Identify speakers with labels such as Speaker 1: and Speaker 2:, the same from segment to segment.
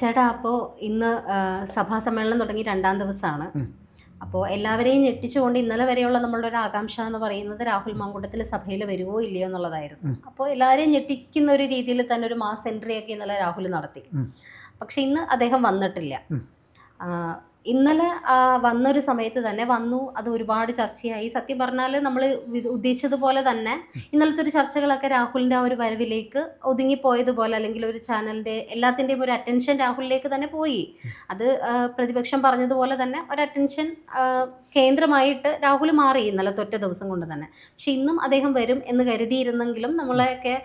Speaker 1: ചേട്ടാ അപ്പോൾ ഇന്ന് സഭാ സമ്മേളനം തുടങ്ങി രണ്ടാം ദിവസമാണ്. അപ്പോൾ എല്ലാവരെയും ഞെട്ടിച്ചുകൊണ്ട് ഇന്നലെ വരെയുള്ള നമ്മളുടെ ഒരു ആകാംക്ഷ എന്ന് പറയുന്നത് രാഹുൽ മാങ്കൂട്ടത്തിൽ സഭയിൽ വരുമോ ഇല്ലയോ എന്നുള്ളതായിരുന്നു. അപ്പോൾ എല്ലാവരെയും ഞെട്ടിക്കുന്ന ഒരു രീതിയിൽ തന്നെ ഒരു മാസ് എൻട്രി ഒക്കെ ഇന്നലെ രാഹുൽ നടത്തി. പക്ഷെ ഇന്ന് അദ്ദേഹം വന്നിട്ടില്ല. ഇന്നലെ വന്ന വന്നൊരു സമയത്ത് തന്നെ വന്നു അത് ഒരുപാട് ചർച്ചയായി. സത്യം പറഞ്ഞാൽ നമ്മൾ ഉദ്ദേശിച്ചതുപോലെ തന്നെ ഇന്നലത്തെ ഒരു ചർച്ചകളൊക്കെ രാഹുലിന്റെ ആ ഒരു വരവിലേക്ക് ഒതുങ്ങിപ്പോയതുപോലെ അല്ലെങ്കിൽ ഒരു ചാനലിന്റെ എല്ലാത്തിന്റെയും ഒരു അറ്റൻഷൻ രാഹുലിലേക്ക് തന്നെ പോയി. അത് പ്രതിപക്ഷം പറഞ്ഞതുപോലെ തന്നെ ഒരു അറ്റൻഷൻ കേന്ദ്രമായിട്ട് രാഹുൽ മാറി ഇന്നലെ തൊറ്റ ദിവസം കൊണ്ട് തന്നെ. പക്ഷെ ഇന്നും അദ്ദേഹം വരും എന്ന് കരുതിയിരുന്നെങ്കിലും നമ്മളെയൊക്കെ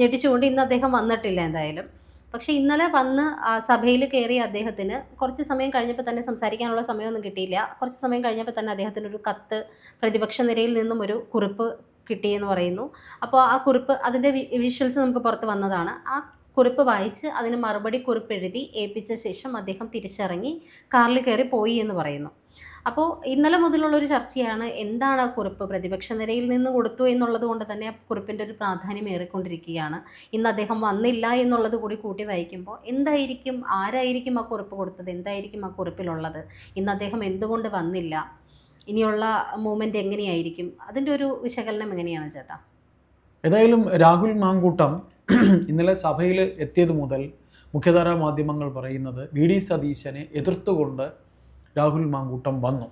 Speaker 1: ഞെട്ടിച്ചുകൊണ്ട് ഇന്ന് അദ്ദേഹം വന്നിട്ടില്ല എന്തായാലും. പക്ഷെ ഇന്നലെ വന്ന് സഭയിൽ കയറിയ അദ്ദേഹത്തിന് കുറച്ച് സമയം കഴിഞ്ഞപ്പോൾ തന്നെ സംസാരിക്കാനുള്ള സമയമൊന്നും കിട്ടിയില്ല. കുറച്ച് സമയം കഴിഞ്ഞപ്പോൾ തന്നെ അദ്ദേഹത്തിന് ഒരു കത്ത് പ്രതിപക്ഷ നിരയിൽ നിന്നും ഒരു കുറിപ്പ് കിട്ടിയെന്ന് പറയുന്നു. അപ്പോൾ ആ കുറിപ്പ് അതിന്റെ വിഷ്വൽസ് നമുക്ക് പുറത്ത് വന്നതാണ്. ആ കുറിപ്പ് വായിച്ച് അതിന് മറുപടി കുറിപ്പ് എഴുതി ഏൽപ്പിച്ച ശേഷം അദ്ദേഹം തിരിച്ചിറങ്ങി കാറിൽ കയറി പോയി എന്ന് പറയുന്നു. അപ്പോൾ ഇന്നലെ മുതലുള്ള ഒരു ചർച്ചയാണ് എന്താണ് ആ കുറിപ്പ്? പ്രതിപക്ഷ നിരയിൽ നിന്ന് കൊടുത്തു എന്നുള്ളത് കൊണ്ട് തന്നെ ആ കുറിപ്പിന്റെ ഒരു പ്രാധാന്യം ഏറിക്കൊണ്ടിരിക്കുകയാണ്. ഇന്ന് അദ്ദേഹം വന്നില്ല എന്നുള്ളത് കൂടി കൂട്ടി വായിക്കുമ്പോൾ എന്തായിരിക്കും ആരായിരിക്കും ആ കുറിപ്പ് കൊടുത്തത്? എന്തായിരിക്കും ആ കുറിപ്പിലുള്ളത്? ഇന്ന് അദ്ദേഹം എന്തുകൊണ്ട് വന്നില്ല? ഇനിയുള്ള മൂവ്മെന്റ് എങ്ങനെയായിരിക്കും? അതിന്റെ ഒരു വിശകലനം എങ്ങനെയാണ് ചേട്ടാ?
Speaker 2: ഏതായാലും രാഹുൽ മാങ്കൂട്ടം ഇന്നലെ സഭയിൽ എത്തിയത് മുതൽ മുഖ്യധാരാ മാധ്യമങ്ങൾ പറയുന്നത് വി ഡി സതീശനെ എതിർത്തുകൊണ്ട് രാഹുൽ മാങ്കൂട്ടം വന്നു.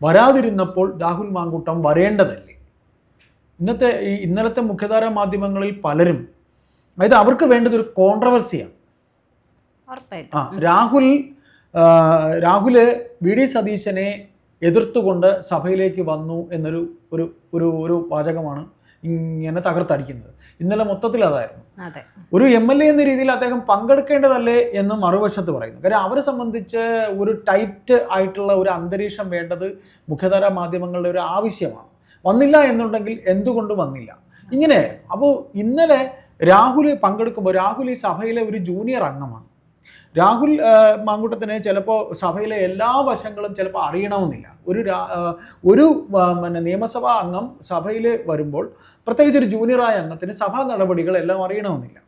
Speaker 2: വരാതിരുന്നപ്പോൾ രാഹുൽ മാങ്കൂട്ടം വരേണ്ടതല്ലേ? ഇന്നത്തെ ഈ ഇന്നലത്തെ മുഖ്യധാരാ മാധ്യമങ്ങളിൽ പലരും അതായത് അവർക്ക് വേണ്ടത് ഒരു കോൺട്രവേഴ്സിയാണ് ആ രാഹുൽ രാഹുൽ വി ഡി സതീശനെ എതിർത്തുകൊണ്ട് സഭയിലേക്ക് വന്നു എന്നൊരു ഒരു ഒരു ഒരു വാചകമാണ് ഇങ്ങനെ തകർത്തടിക്കുന്നത്. ഇന്നലെ മൊത്തത്തിൽ അതായിരുന്നു.
Speaker 1: അതെ.
Speaker 2: ഒരു എം എൽ എ എന്ന രീതിയിൽ അദ്ദേഹം പങ്കെടുക്കേണ്ടതല്ലേ എന്ന് മറുവശത്ത് പറയുന്നു. കാര്യം അവരെ സംബന്ധിച്ച് ഒരു ടൈറ്റ് ആയിട്ടുള്ള ഒരു അന്തരീക്ഷം വേണ്ടത് മുഖ്യധാരാ മാധ്യമങ്ങളുടെ ഒരു ആവശ്യമാണ്. വന്നില്ല എന്നുണ്ടെങ്കിൽ എന്തുകൊണ്ട് വന്നില്ല? ഇങ്ങനെ അപ്പോൾ ഇന്നലെ രാഹുൽ പങ്കെടുക്കുമ്പോൾ രാഹുൽ ഈ സഭയിലെ ഒരു ജൂനിയർ അംഗമാണ്. രാഹുൽ മാങ്കുട്ടത്തിന് ചിലപ്പോൾ സഭയിലെ എല്ലാ വശങ്ങളും ചിലപ്പോൾ അറിയണമെന്നില്ല. ഒരു ഒരു പിന്നെ നിയമസഭാ അംഗം സഭയിൽ വരുമ്പോൾ പ്രത്യേകിച്ച് ഒരു ജൂനിയറായ അംഗത്തിന് സഭാ നടപടികൾ എല്ലാം അറിയണമെന്നില്ല.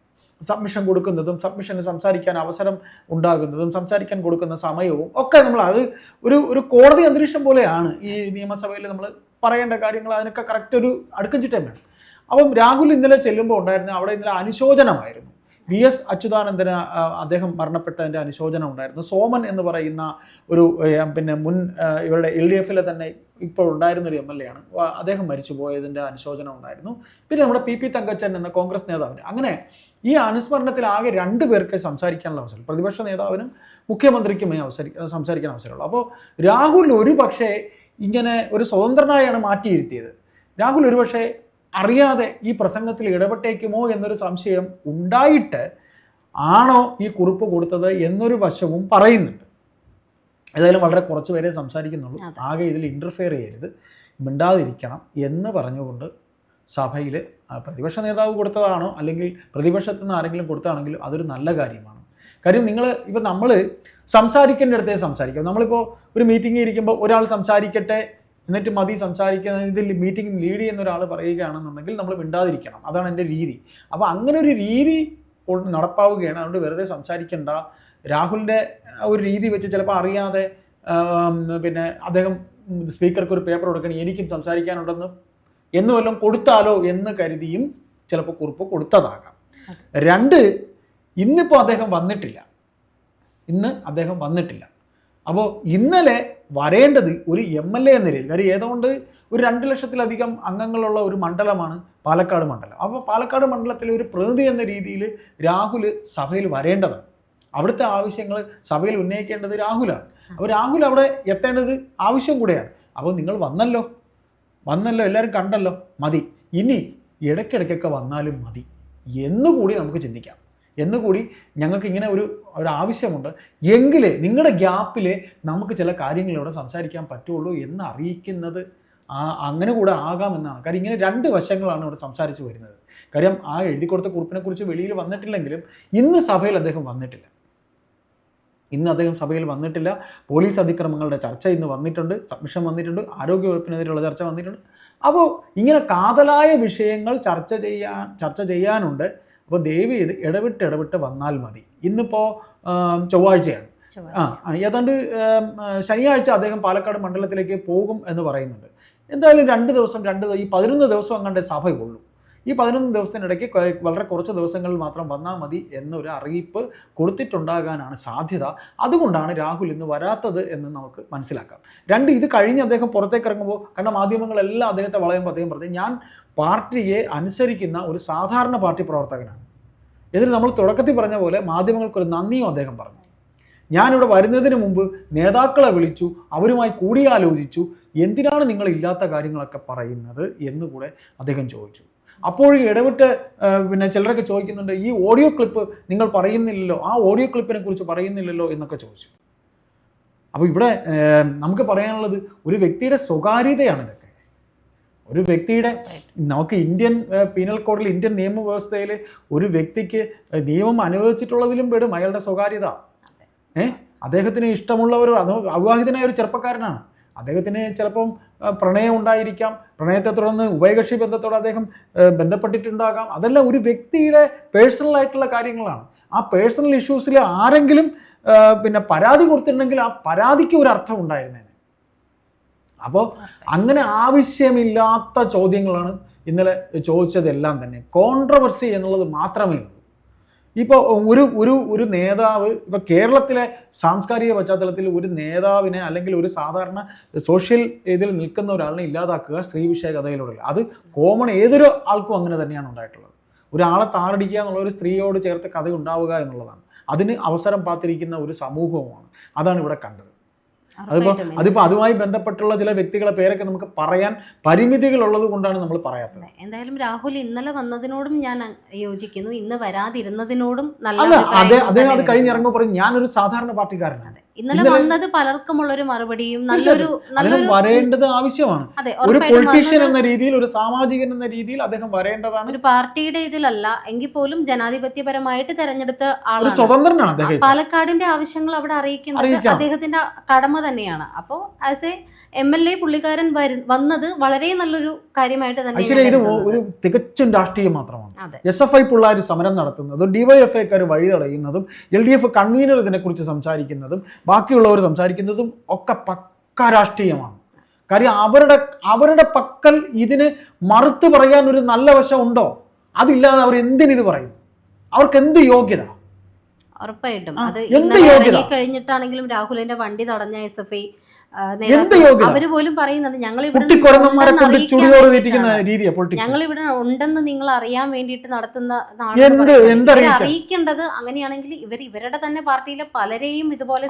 Speaker 2: സബ്മിഷൻ കൊടുക്കുന്നതും സബ്മിഷന് സംസാരിക്കാൻ അവസരം ഉണ്ടാകുന്നതും സംസാരിക്കാൻ കൊടുക്കുന്ന സമയവും ഒക്കെ നമ്മൾ അത് ഒരു ഒരു കോടതി അന്തരീക്ഷം പോലെയാണ് ഈ നിയമസഭയിൽ നമ്മൾ പറയേണ്ട കാര്യങ്ങൾ അതിനൊക്കെ കറക്റ്റ് ഒരു അടുക്കഞ്ചിട്ടേ ചിട്ടം വേണം. അപ്പം രാഹുൽ ഇന്നലെ ചെല്ലുമ്പോൾ ഉണ്ടായിരുന്ന അവിടെ ഇന്നലെ അനുശോചനമായിരുന്നു. വി എസ് അച്യുതാനന്ദന് അദ്ദേഹം മരണപ്പെട്ടതിന്റെ അനുശോചനം ഉണ്ടായിരുന്നു. സോമൻ എന്ന് പറയുന്ന ഒരു പിന്നെ മുൻ ഇവരുടെ എൽ ഡി എഫിലെ തന്നെ ഇപ്പോൾ ഉണ്ടായിരുന്ന ഒരു എം എൽ എ ആണ്. അദ്ദേഹം മരിച്ചു പോയതിന്റെ അനുശോചനം ഉണ്ടായിരുന്നു. പിന്നെ നമ്മുടെ പി പി തങ്കച്ചൻ എന്ന കോൺഗ്രസ് നേതാവിന്. അങ്ങനെ ഈ അനുസ്മരണത്തിൽ ആകെ രണ്ട് പേർക്ക് സംസാരിക്കാനുള്ള അവസരം. പ്രതിപക്ഷ നേതാവിനും മുഖ്യമന്ത്രിക്കുമേ അവസരി സംസാരിക്കാൻ അവസരമുള്ളൂ. അപ്പോൾ രാഹുൽ ഒരു പക്ഷേ ഇങ്ങനെ ഒരു സ്വതന്ത്രനായാണ് മാറ്റിയിരുത്തിയത്. രാഹുൽ ഒരുപക്ഷെ അറിയാതെ ഈ പ്രസംഗത്തിൽ ഇടപെട്ടേക്കുമോ എന്നൊരു സംശയം ഉണ്ടായിട്ട് ആണോ ഈ കുറിപ്പ് കൊടുത്തത് എന്നൊരു വശവും പറയുന്നുണ്ട്. ഏതായാലും വളരെ കുറച്ച് പേരെ സംസാരിക്കുന്നുള്ളൂ. ആകെ ഇതിൽ ഇന്റർഫെയർ ചെയ്യരുത്. മിണ്ടാതിരിക്കണം എന്ന് പറഞ്ഞുകൊണ്ട് സഭയിൽ പ്രതിപക്ഷ നേതാവ് കൊടുത്തതാണോ അല്ലെങ്കിൽ പ്രതിപക്ഷത്തു നിന്ന് ആരെങ്കിലും കൊടുത്തതാണെങ്കിലും അതൊരു നല്ല കാര്യമാണ്. കാര്യം നിങ്ങൾ ഇപ്പം നമ്മൾ സംസാരിക്കേണ്ട അടുത്തേ സംസാരിക്കാം. നമ്മളിപ്പോൾ ഒരു മീറ്റിംഗിൽ ഇരിക്കുമ്പോൾ ഒരാൾ സംസാരിക്കട്ടെ എന്നിട്ട് മതി സംസാരിക്കുന്ന ഇതിൽ മീറ്റിംഗ് ലീഡ് ചെയ്യുന്ന ഒരാൾ പറയുകയാണെന്നുണ്ടെങ്കിൽ നമ്മൾ മിണ്ടാതിരിക്കണം. അതാണ് എന്റെ രീതി. അപ്പോൾ അങ്ങനെ ഒരു രീതി നടപ്പാവുകയാണ്. അതുകൊണ്ട് വെറുതെ സംസാരിക്കണ്ട. രാഹുലിന്റെ ഒരു രീതി വെച്ച് ചിലപ്പോൾ അറിയാതെ പിന്നെ അദ്ദേഹം സ്പീക്കർക്ക് ഒരു പേപ്പർ കൊടുക്കണം എനിക്കും സംസാരിക്കാനുണ്ടെന്ന് എന്ന് വല്ലതും കൊടുത്താലോ എന്ന് കരുതിയും ചിലപ്പോൾ കുറിപ്പ് കൊടുത്തതാകാം. രണ്ട് ഇന്നിപ്പോൾ അദ്ദേഹം വന്നിട്ടില്ല. ഇന്ന് അദ്ദേഹം വന്നിട്ടില്ല. അപ്പോൾ ഇന്നലെ വരേണ്ടത് ഒരു എം എൽ എ എന്ന നിലയിൽ കാര്യം ഏതുകൊണ്ട് ഒരു രണ്ട് ലക്ഷത്തിലധികം അംഗങ്ങളുള്ള ഒരു മണ്ഡലമാണ് പാലക്കാട് മണ്ഡലം. അപ്പോൾ പാലക്കാട് മണ്ഡലത്തിലെ ഒരു പ്രതിനിധി എന്ന രീതിയിൽ രാഹുൽ സഭയിൽ വരേണ്ടതാണ്. അവിടുത്തെ ആവശ്യങ്ങൾ സഭയിൽ ഉന്നയിക്കേണ്ടത് രാഹുലാണ്. അപ്പോൾ രാഹുൽ അവിടെ എത്തേണ്ടത് ആവശ്യം കൂടെയാണ്. അപ്പോൾ നിങ്ങൾ വന്നല്ലോ. വന്നല്ലോ എല്ലാവരും കണ്ടല്ലോ. മതി. ഇനി ഇടയ്ക്കിടയ്ക്കൊക്കെ വന്നാലും മതി. എന്നുകൂടി നമുക്ക് ചിന്തിക്കാം. എന്നുകൂടി ഞങ്ങൾക്ക് ഇങ്ങനെ ഒരു ഒരു ആവശ്യമുണ്ട്. എങ്കിലേ നിങ്ങളുടെ ഗ്യാപ്പിലെ നമുക്ക് ചില കാര്യങ്ങൾ ഇവിടെ സംസാരിക്കാൻ പറ്റുള്ളൂ എന്ന് അറിയിക്കുന്നത് ആ അങ്ങനെ കൂടെ ആകാമെന്നാണ്. കാര്യം ഇങ്ങനെ രണ്ട് വശങ്ങളാണ് ഇവിടെ സംസാരിച്ച് വരുന്നത്. കാര്യം ആ എഴുതി കൊടുത്ത കുറിപ്പിനെ കുറിച്ച് വെളിയിൽ വന്നിട്ടില്ലെങ്കിലും ഇന്ന് സഭയിൽ അദ്ദേഹം വന്നിട്ടില്ല. ഇന്ന് അദ്ദേഹം സഭയിൽ വന്നിട്ടില്ല. പോലീസ് അതിക്രമങ്ങളുടെ ചർച്ച ഇന്ന് വന്നിട്ടുണ്ട്. സബ്മിഷൻ വന്നിട്ടുണ്ട്. ആരോഗ്യവകുപ്പിനെതിരെയുള്ള ചർച്ച വന്നിട്ടുണ്ട്. അപ്പോൾ ഇങ്ങനെ കാതലായ വിഷയങ്ങൾ ചർച്ച ചെയ്യാൻ ചർച്ച ചെയ്യാനുണ്ട്. അപ്പോൾ ദയവ് ചെയ്ത് ഇടവിട്ട് ഇടവിട്ട് വന്നാൽ മതി. ഇന്നിപ്പോൾ ചൊവ്വാഴ്ചയാണ്. ആ ഏതാണ്ട് ശനിയാഴ്ച അദ്ദേഹം പാലക്കാട് മണ്ഡലത്തിലേക്ക് പോകും എന്ന് പറയുന്നുണ്ട്. എന്തായാലും രണ്ട് ദിവസം രണ്ട് ഈ പതിനൊന്ന് ദിവസം അങ്ങാണ്ട് സഭയുള്ളൂ ഈ പതിനൊന്ന് ദിവസത്തിനിടയ്ക്ക് വളരെ കുറച്ച് ദിവസങ്ങളിൽ മാത്രം വന്നാൽ മതി എന്നൊരു അറിയിപ്പ് കൊടുത്തിട്ടുണ്ടാകാനാണ് സാധ്യത. അതുകൊണ്ടാണ് രാഹുൽ ഇന്ന് വരാത്തത് എന്ന് നമുക്ക് മനസ്സിലാക്കാം. രണ്ട് ഇത് കഴിഞ്ഞ് അദ്ദേഹം പുറത്തേക്ക് ഇറങ്ങുമ്പോൾ കാരണം മാധ്യമങ്ങളെല്ലാം അദ്ദേഹത്തെ വളയുമ്പോൾ അദ്ദേഹം പറഞ്ഞു ഞാൻ പാർട്ടിയെ അനുസരിക്കുന്ന ഒരു സാധാരണ പാർട്ടി പ്രവർത്തകനാണ്. എന്നിട്ട് നമ്മൾ തുടക്കത്തിൽ പറഞ്ഞ പോലെ മാധ്യമങ്ങൾക്കൊരു നന്ദിയും അദ്ദേഹം പറഞ്ഞു. ഞാനിവിടെ വരുന്നതിന് മുമ്പ് നേതാക്കളെ വിളിച്ചു അവരുമായി കൂടിയാലോചിച്ചു എന്തിനാണ് നിങ്ങൾ ഇല്ലാത്ത കാര്യങ്ങളൊക്കെ പറയുന്നത്? എന്ന് കൂടെ അദ്ദേഹം ചോദിച്ചു. അപ്പോൾ ഇടവിട്ട് പിന്നെ ചിലരൊക്കെ ചോദിക്കുന്നുണ്ട് ഈ ഓഡിയോ ക്ലിപ്പ് നിങ്ങൾ പറയുന്നില്ലല്ലോ ആ ഓഡിയോ ക്ലിപ്പിനെ കുറിച്ച് പറയുന്നില്ലല്ലോ? എന്നൊക്കെ ചോദിച്ചു. അപ്പോൾ ഇവിടെ നമുക്ക് പറയാനുള്ളത് ഒരു വ്യക്തിയുടെ സ്വകാര്യതയാണ് ഇതൊക്കെ. ഒരു വ്യക്തിയുടെ നമുക്ക് ഇന്ത്യൻ പീനൽ കോഡിൽ ഇന്ത്യൻ നിയമവ്യവസ്ഥയിൽ ഒരു വ്യക്തിക്ക് നിയമം അനുവദിച്ചിട്ടുള്ളതിലും പെടും അയാളുടെ സ്വകാര്യത. ഏഹ് അദ്ദേഹത്തിന് ഇഷ്ടമുള്ളവർ അവിവാഹിതനായ ഒരു ചെറുപ്പക്കാരനാണ്. അദ്ദേഹത്തിന് ചിലപ്പം പ്രണയം ഉണ്ടായിരിക്കാം. പ്രണയത്തെ തുടർന്ന് ഉഭയകക്ഷി ബന്ധത്തോട് അദ്ദേഹം ബന്ധപ്പെട്ടിട്ടുണ്ടാകാം. അതെല്ലാം ഒരു വ്യക്തിയുടെ പേഴ്സണൽ ആയിട്ടുള്ള കാര്യങ്ങളാണ്. ആ പേഴ്സണൽ ഇഷ്യൂസിൽ ആരെങ്കിലും പിന്നെ പരാതി കൊടുത്തിട്ടുണ്ടെങ്കിൽ ആ പരാതിക്ക് ഒരു അർത്ഥം ഉണ്ടായിരുന്നേനെ. അപ്പോൾ അങ്ങനെ ആവശ്യമില്ലാത്ത ചോദ്യങ്ങളാണ് ഇന്നലെ ചോദിച്ചതെല്ലാം തന്നെ. കോൺട്രവേഴ്സി എന്നുള്ളത് മാത്രമേ ഉള്ളൂ. ഇപ്പോൾ ഒരു ഒരു ഒരു നേതാവ് ഇപ്പോൾ കേരളത്തിലെ സാംസ്കാരിക പശ്ചാത്തലത്തിൽ ഒരു നേതാവിനെ അല്ലെങ്കിൽ ഒരു സാധാരണ സോഷ്യൽ ഇതിൽ നിൽക്കുന്ന ഒരാളിനെ ഇല്ലാതാക്കുക സ്ത്രീ വിഷയ കഥയിലൂടെ അത് കോമൺ ഏതൊരു ആൾക്കും അങ്ങനെ തന്നെയാണ് ഉണ്ടായിട്ടുള്ളത്. ഒരാളെ താറടിക്കുക എന്നുള്ള ഒരു സ്ത്രീയോട് ചേർത്ത് കഥ ഉണ്ടാവുക എന്നുള്ളതാണ്. അതിന് അവസരം പാത്തിരിക്കുന്ന ഒരു സമൂഹവുമാണ്. അതാണ് ഇവിടെ കണ്ടത്. അതിപ്പോൾ
Speaker 1: അതിപ്പോ
Speaker 2: അതിപ്പോൾ അതുമായി ബന്ധപ്പെട്ടുള്ള ചില വ്യക്തികളെ പേരൊക്കെ നമുക്ക് പറയാൻ പരിമിതികൾ ഉള്ളത് കൊണ്ടാണ് നമ്മൾ പറയാത്തത്
Speaker 1: എന്തായാലും രാഹുൽ ഇന്നലെ വന്നതിനോടും ഞാൻ യോജിക്കുന്നു ഇന്ന് വരാതിരുന്നതിനോടും നല്ല
Speaker 2: അദ്ദേഹം അത്. കഴിഞ്ഞിറങ്ങുമ്പോൾ പറയും ഞാനൊരു സാധാരണ പാർട്ടിക്കാരനാണ്.
Speaker 1: ഇന്നലെ വന്നത് പലർക്കുമുള്ള ഒരു മറുപടിയും നല്ലൊരു നല്ലൊരു
Speaker 2: വരേണ്ടത് ആവശ്യമാണ്. ഒരു പൊളിറ്റീഷ്യൻ എന്ന രീതിയിൽ ഒരു സാമാജികൻ എന്ന രീതിയിൽ അദ്ദേഹം വരേണ്ടതാണ്.
Speaker 1: ഒരു പാർട്ടിയുടെ ഇതിലല്ല എങ്കിൽ പോലും ജനാധിപത്യപരമായിട്ട് തെരഞ്ഞെടുത്ത ആളാണ്.
Speaker 2: സ്വതന്ത്രനാണ് അദ്ദേഹം
Speaker 1: പാലക്കാടിന്റെ ആവശ്യങ്ങൾ അവിടെ അറിയിക്കേണ്ടത് അദ്ദേഹത്തിന്റെ കടമ തന്നെയാണ്. അപ്പോൾ as a M L A പുള്ളിക്കാരൻ വന്നത് വളരെ നല്ലൊരു കാര്യമായിട്ട് തന്നെ
Speaker 2: ഇത് ഒരു തികച്ചും രാഷ്ട്രീയം മാത്രമാണ്. എസ് എഫ് ഐ പിള്ളേർ സമരം നടത്തുന്നതും ഡിവൈഎഫ്ഐക്കാർ വഴി തടയുന്നതും എൽ ഡി എഫ് കൺവീനർ ഇതിനെക്കുറിച്ച് സംസാരിക്കുന്നതും ബാക്കിയുള്ളവർ സംസാരിക്കുന്നതും ഒക്കെ പക്ക രാഷ്ട്രീയമാണ്. കാര്യം അവരുടെ അവരുടെ പക്കൽ ഇതിന് മറുത്ത് പറയാൻ ഒരു നല്ല വശം ഉണ്ടോ? അതില്ലാതെ അവർ എന്തിനിത് പറയും? അവർക്ക് എന്ത് യോഗ്യത?
Speaker 1: ഉറപ്പായിട്ടും. അത്? കഴിഞ്ഞിട്ടാണെങ്കിലും രാഹുലിന്റെ വണ്ടി തടഞ്ഞ എസ് എഫ് ഐ അവർ പോലും പറയുന്നുണ്ട് ഞങ്ങൾ ഞങ്ങൾ ഇവിടെ ഉണ്ടെന്ന് നിങ്ങൾ അറിയാൻ വേണ്ടിയിട്ട് നടത്തുന്ന? അറിയിക്കേണ്ടത് അങ്ങനെയാണെങ്കിൽ ഇവർ ഇവരുടെ തന്നെ പാർട്ടിയിലെ പലരെയും ഇതുപോലെ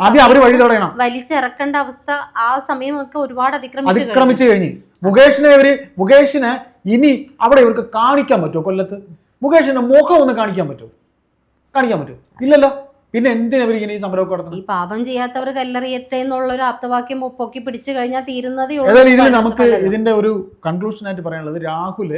Speaker 1: വലിച്ചിറക്കേണ്ട അവസ്ഥ ആ സമയമൊക്കെ ഒരുപാട് അതിക്രമിച്ചു കഴിഞ്ഞു.
Speaker 2: മുകേഷിനെ ഇവർ മുകേഷിനെ ഇനി അവിടെ ഇവർക്ക് കാണിക്കാൻ പറ്റുമോ കൊല്ലത്ത്? മുകേഷിന്റെ മുഖം ഒന്ന് കാണിക്കാൻ പറ്റുമോ? കാണിക്കാൻ പറ്റുമോ? ഇല്ലല്ലോ? പിന്നെ എന്തിനാ ഇവർ ഇങ്ങനെ ഈ സമരമൊക്കെ
Speaker 1: ഈ പാപം ചെയ്യാത്തവർ കല്ലെറിയട്ടെ എന്നുള്ള ഒരു ആപ്തവാക്യം പൊക്കി പിടിച്ചു കഴിഞ്ഞാൽ തീരുന്നതേ ഉള്ളൂ
Speaker 2: ഏതായാലും ഇതിൽ നമുക്ക് ഇതിന്റെ ഒരു കൺക്ലൂഷൻ ആയിട്ട് പറയാനുള്ളത് രാഹുൽ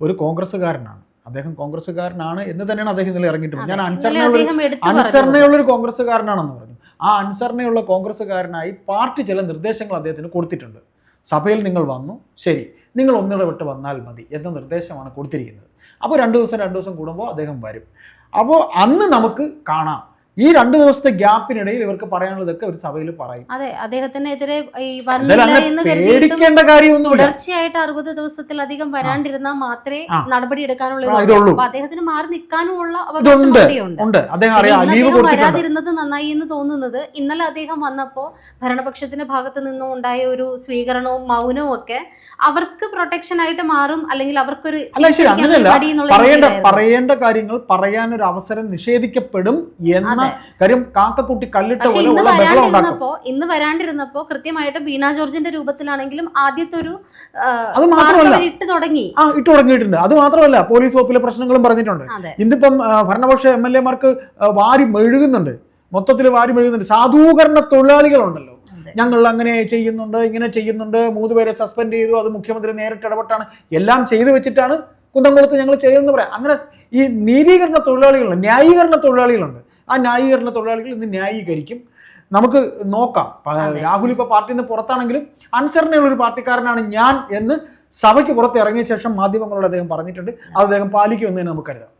Speaker 2: ഒരു കോൺഗ്രസ്സുകാരനാണ്. അദ്ദേഹം കോൺഗ്രസ്സുകാരനാണ് എന്ന് തന്നെയാണ് അദ്ദേഹം ഇന്നലെ ഇറങ്ങിയിട്ട് ഞാൻ അനുസരണയുള്ള അനുസരണയുള്ള ഒരു കോൺഗ്രസ്സുകാരനാണെന്ന് പറഞ്ഞു. ആ അനുസരണയുള്ള കോൺഗ്രസ്സുകാരനായി പാർട്ടി ചില നിർദ്ദേശങ്ങൾ അദ്ദേഹത്തിന് കൊടുത്തിട്ടുണ്ട്. സഭയിൽ നിങ്ങൾ വന്നു ശരി. നിങ്ങൾ ഒന്നിടവിട്ട് വന്നാൽ മതി എന്ന നിർദ്ദേശമാണ് കൊടുത്തിരിക്കുന്നത്. അപ്പോൾ രണ്ട് ദിവസം രണ്ട് ദിവസം കൂടുമ്പോൾ അദ്ദേഹം വരും. അപ്പോൾ അന്ന് നമുക്ക് കാണാം. ഈ രണ്ട് ദിവസത്തെ ഗ്യാപ്പിനിടയിൽ ഇവർക്ക് പറയാനുള്ളതൊക്കെ ഒരു സഭയിൽ പറയും.
Speaker 1: അതെ അദ്ദേഹത്തിനെതിരെ
Speaker 2: പേടിക്കേണ്ട കാര്യമൊന്നുമില്ല.
Speaker 1: തുടർച്ചയായിട്ട് അറുപത് ദിവസത്തിലധികം വരാണ്ടിരുന്നാൽ മാത്രമേ നടപടി എടുക്കാനുള്ള അദ്ദേഹത്തിന് മാറി നിൽക്കാനുമുള്ള അവകാശം
Speaker 2: ഉണ്ട്. അദ്ദേഹം
Speaker 1: പിന്നെ
Speaker 2: അറിയാം
Speaker 1: ഇന്ന്
Speaker 2: ലീവ്
Speaker 1: അദ്ദേഹം
Speaker 2: കൊടുത്തിട്ടുണ്ട്.
Speaker 1: വരാതിരുന്നത് നന്നായി എന്ന് തോന്നുന്നത് ഇന്നലെ അദ്ദേഹം വന്നപ്പോ ഭരണപക്ഷത്തിന്റെ ഭാഗത്ത് നിന്നും ഉണ്ടായ ഒരു സ്വീകരണവും മൗനവും ഒക്കെ അവർക്ക് പ്രൊട്ടക്ഷൻ ആയിട്ട് മാറും അല്ലെങ്കിൽ അവർക്കൊരു
Speaker 2: പറയേണ്ട കാര്യങ്ങൾ പറയാൻ ഒരു അവസരം നിഷേധിക്കപ്പെടും എന്ന കാര്യം കാക്കക്കുട്ടി കല്ലിട്ട പോലെ
Speaker 1: ഇന്ന്
Speaker 2: ഉള്ള ബഹളം ഉണ്ടാക്കും.
Speaker 1: വരാണ്ടിരുന്നപ്പോ ഇന്ന് വരാണ്ടിരുന്നപ്പോ കൃത്യമായിട്ട് ബീന ജോർജിന്റെ രൂപത്തിലാണെങ്കിലും ആദ്യത്തെ ഒരു
Speaker 2: അത് മാത്രമല്ല.
Speaker 1: ഇട്ട് തുടങ്ങി.
Speaker 2: ആ ഇട്ട് തുടങ്ങിയിട്ടുണ്ട്. അത് മാത്രമല്ല പോലീസ് വകുപ്പിലെ പ്രശ്നങ്ങളും പറഞ്ഞിട്ടുണ്ട്. ഇന്നിപ്പം ഭരണപക്ഷ എം എൽ എമാർക്ക് വാരി മെഴുകുന്നുണ്ട്. മൊത്തത്തിൽ വാരി മെഴുകുന്നുണ്ട്. സാധൂകരണ തൊഴിലാളികളുണ്ടല്ലോ. ഞങ്ങൾ അങ്ങനെ ചെയ്യുന്നുണ്ട് ഇങ്ങനെ ചെയ്യുന്നുണ്ട്. മൂന്ന് പേരെ സസ്പെൻഡ് ചെയ്തു. അത് മുഖ്യമന്ത്രി നേരിട്ട് ഇടപെട്ടാണ്. എല്ലാം ചെയ്തു വെച്ചിട്ടാണ് കുന്തംകുളത്ത് ഞങ്ങൾ ചെയ്തതെന്ന് പറയാം. അങ്ങനെ ഈ നീതീകരണ തൊഴിലാളികളുണ്ട് ന്യായീകരണ തൊഴിലാളികളുണ്ട്. ആ ന്യായീകരണ തൊഴിലാളികൾ ഇന്ന് ന്യായീകരിക്കും. നമുക്ക് നോക്കാം. രാഹുൽ ഇപ്പോൾ പാർട്ടിയിൽ നിന്ന് പുറത്താണെങ്കിലും അനുസരണയുള്ള ഒരു പാർട്ടിക്കാരനാണ് ഞാൻ എന്ന് സഭയ്ക്ക് പുറത്ത് ഇറങ്ങിയ ശേഷം മാധ്യമങ്ങളോട് അദ്ദേഹം പറഞ്ഞിട്ടുണ്ട്. അത് അദ്ദേഹം പാലിക്കുമെന്ന് തന്നെ നമുക്ക് കരുതാം.